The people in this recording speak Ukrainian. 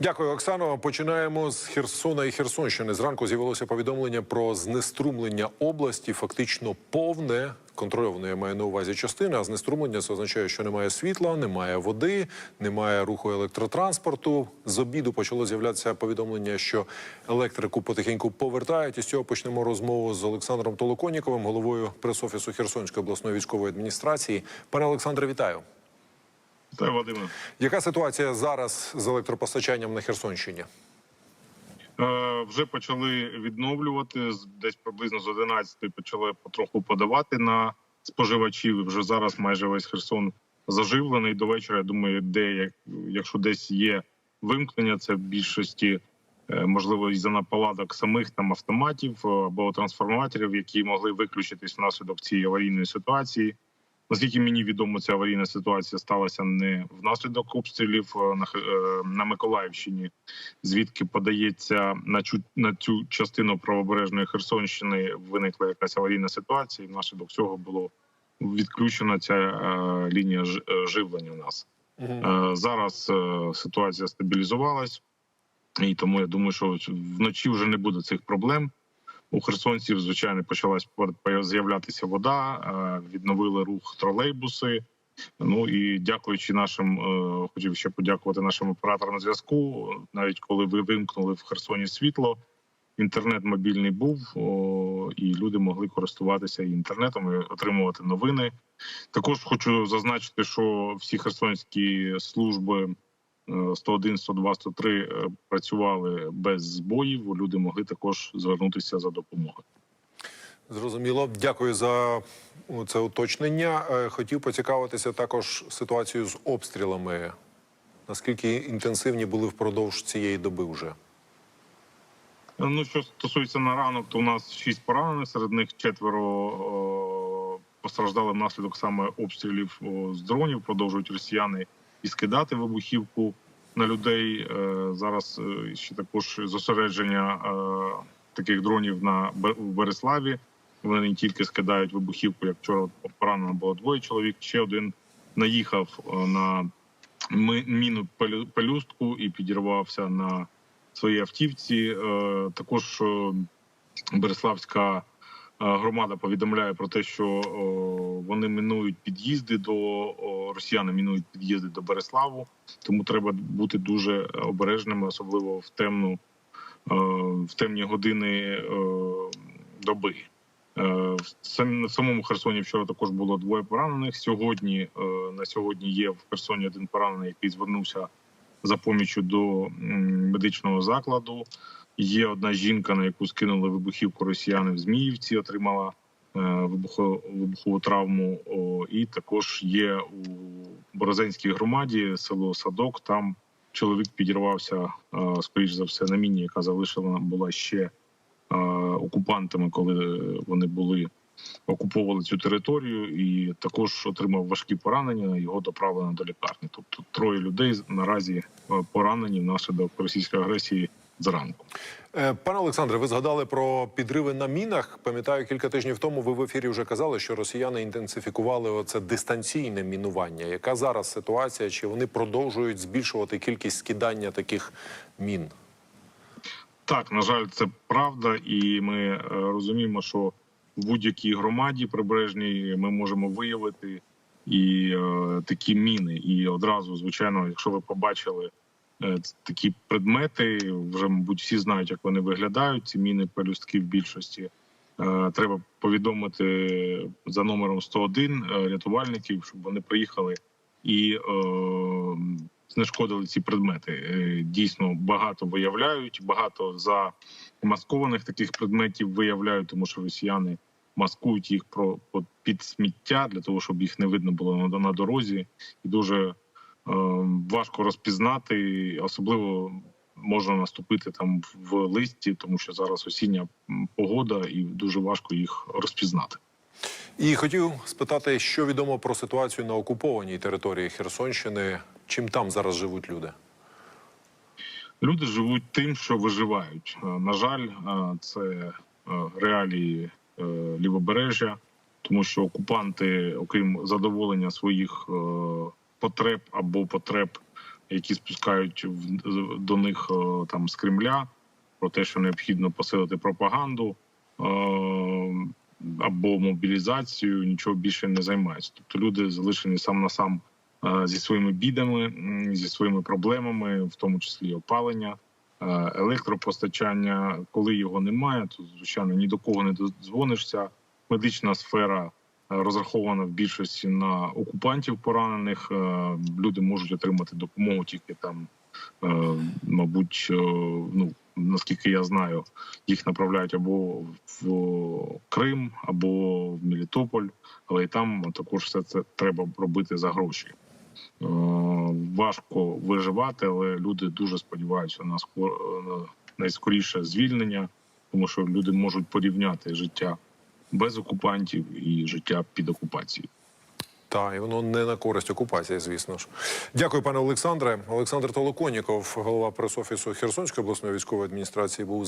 Дякую, Оксано. Починаємо з Херсона і Херсонщини. Зранку з'явилося повідомлення про знеструмлення області, фактично повне. Контрольоване я маю на увазі частини, а знеструмлення це означає, що немає світла, немає води, немає руху електротранспорту. З обіду почало з'являтися повідомлення, що електрику потихеньку повертають. І з цього почнемо розмову з Олександром Толоконіковим, головою пресофісу Херсонської обласної військової адміністрації. Пане Олександре, вітаю. Вадиме. Яка ситуація зараз з електропостачанням на Херсонщині? Е, вже почали відновлювати десь приблизно з 11 почали потроху подавати на споживачів. Вже зараз майже весь Херсон заживлений. До вечора я думаю, де якщо десь є вимкнення, це в більшості е, можливо із за наполадок самих там автоматів е, або трансформаторів, які могли виключитись внаслідок цієї аварійної ситуації. Наскільки мені відомо, ця аварійна ситуація сталася не внаслідок обстрілів е, на, е, на Миколаївщині, звідки подається на цю на цю частину правобережної Херсонщини виникла якась аварійна ситуація, і внаслідок цього було відключена ця е, лінія ж- е, живлення. У нас е, зараз е, ситуація стабілізувалась, і тому я думаю, що вночі вже не буде цих проблем. У херсонців, звичайно, почалась по- з'являтися вода, е, відновили рух тролейбуси. Ну і дякуючи нашим, е, хотів ще подякувати нашим операторам зв'язку. Навіть коли ви вимкнули в Херсоні світло, інтернет мобільний був, і люди могли користуватися інтернетом і отримувати новини. Також хочу зазначити, що всі херсонські служби. Е, 101, 102, 103 е, працювали без збоїв. Люди могли також звернутися за допомогою. Зрозуміло. Дякую за ну, це уточнення. Е, Хотів поцікавитися також ситуацією з обстрілами. Наскільки інтенсивні були впродовж цієї доби вже? Ну, що стосується на ранок, то у нас шість поранених, серед них четверо постраждали внаслідок саме обстрілів з дронів. Продовжують росіяни і скидати вибухівку на людей. Е, зараз е, ще також зосередження е, таких дронів на Береславі. Вони не тільки скидають вибухівку, як вчора поранено було двоє чоловік. Ще один наїхав на міну пелюстку і підірвався на своїй автівці. Також Береславська громада повідомляє про те, що вони мінують під'їзди до росіяни мінують під'їзди до Береславу, тому треба бути дуже обережними, особливо в темну е, в темні години е, доби. Е, сам- самому Херсоні вчора також було двоє поранених. Сьогодні е, на сьогодні є в Херсоні один поранений, який звернувся за поміччю до медичного закладу. Є одна жінка, на яку скинули вибухівку росіяни в Зміївці, отримала е, вибухову травму. І також є у Борозенській громаді село Садок. Там чоловік підірвався, е, скоріш за все, на міні, яка залишена була ще е, окупантами, коли вони були окуповували цю територію, і також отримав важкі поранення. Його доправлено до лікарні. Тобто троє людей наразі е, поранені внаслідок російської агресії зранку. Е, Пане Олександре, ви згадали про підриви на мінах. Пам'ятаю, кілька тижнів тому ви в ефірі вже казали, що росіяни інтенсифікували оце дистанційне мінування. Яка зараз ситуація? Чи вони продовжують збільшувати кількість скидання таких мін? Так, на жаль, це правда, і ми е, розуміємо, що в будь-якій громаді прибережній ми можемо виявити і е, такі міни. І одразу, звичайно, якщо ви побачили такі предмети, вже мабуть всі знають, як вони виглядають. Ці міни пелюстки в більшості. Е, треба повідомити за номером 101 е, рятувальників, щоб вони приїхали і е, знешкодили ці предмети. Е, Дійсно багато виявляють, багато замаскованих таких предметів виявляють, тому що росіяни маскують їх про під сміття для того, щоб їх не видно було на, дорозі, і дуже е, важко розпізнати, особливо. Можна наступити там в листі, тому що зараз осіння погода, і дуже важко їх розпізнати. І хотів спитати, що відомо про ситуацію на окупованій території Херсонщини. Чим там зараз живуть люди? Люди живуть тим, що виживають. Е, На жаль, е, це е, реалії е, лівобережжя, тому що окупанти, окрім задоволення своїх е, потреб або потреб які спускають в- до них е, там з Кремля, про те, що необхідно посилити пропаганду е, або мобілізацію, нічого більше не займаються. Тобто люди залишені сам на сам е, зі своїми бідами, зі своїми проблемами, в тому числі опалення, електропостачання. Коли його немає, то звичайно ні до кого не додзвонишся. Медична сфера розрахована в більшості на окупантів поранених. Е, Люди можуть отримати допомогу тільки там, е, мабуть, е, ну наскільки я знаю, їх направляють або в Крим, або в Мелітополь, але і там також все це треба робити за гроші. Важко виживати, але люди дуже сподіваються на найскоріше звільнення, тому що люди можуть порівняти життя без окупантів і життя під окупацією. Та і воно не на користь окупації, звісно ж. Дякую, пане Олександре. Олександр Толоконіков, голова прес-офісу Херсонської обласної військової адміністрації, був